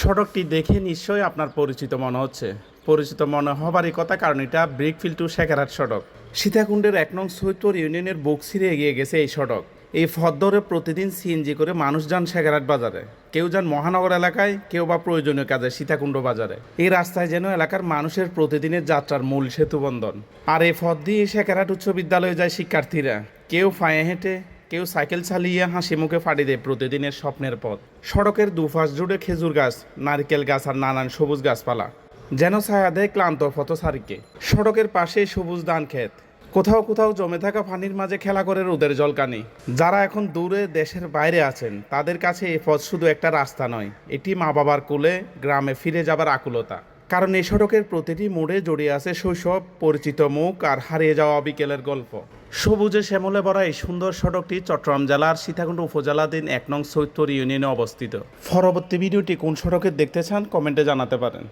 সড়কটি দেখে নিশ্চয়ই আপনার পরিচিত মনে হচ্ছে। পরিচিত মনে হবারই কথা, কারণ এটা ব্রিকফিল্ড টু শেখারহাট সড়ক। সীতাকুণ্ডের এক নং সৈতর ইউনিয়নের বুক ছিঁড়ে এগিয়ে গেছে এই সড়ক। এই ধরে প্রতিদিন সিএনজি করে মানুষ যান শেখারহাট বাজারে। কেউ যান মহানগর এলাকায়, কেউ বা প্রয়োজনীয় কাজে সীতাকুণ্ড বাজারে। এই রাস্তায় যেন এলাকার মানুষের প্রতিদিনের যাত্রার মূল সেতুবন্ধন। আর এই পথ দিয়ে শেখারহাট উচ্চ বিদ্যালয়ে যায় শিক্ষার্থীরা। কেউ পায়ে হেঁটে কেউ সাইকেল চালিয়ে হাসি মুখে ফাড়ি দেয় প্রতিদিনের স্বপ্নের পথ। সড়কের দুপাশ জুড়ে খেজুর গাছ, নারকেল গাছ আর নানান সবুজ গাছপালা। যেন ছায়া দেয় ক্লান্ত পথচারীকে সড়কের পাশে সবুজ ধান ক্ষেত। কোথাও কোথাও জমে থাকা পানির মাঝে খেলা করে রোদের জলকানি। যারা এখন দূরে দেশের বাইরে আছেন, তাদের কাছে এই পথ শুধু একটা রাস্তা নয়, এটি মা বাবার কোলে গ্রামে ফিরে যাবার আকুলতা। কারণ এই সড়কের প্রতিটি মোড়ে জড়িয়ে আছে শৈশব, পরিচিত মুখ আর হারিয়ে যাওয়া বিকেলের গল্প। সবুজে শ্যামলে ভরা এই সুন্দর সড়কটি চট্টগ্রাম জেলার সীতাকুণ্ড উপজেলাধীন এক নং সৈত্তর ইউনিয়নে অবস্থিত। পরবর্তী ভিডিওটি কোন সড়কে দেখতে চান কমেন্টে জানাতে পারেন।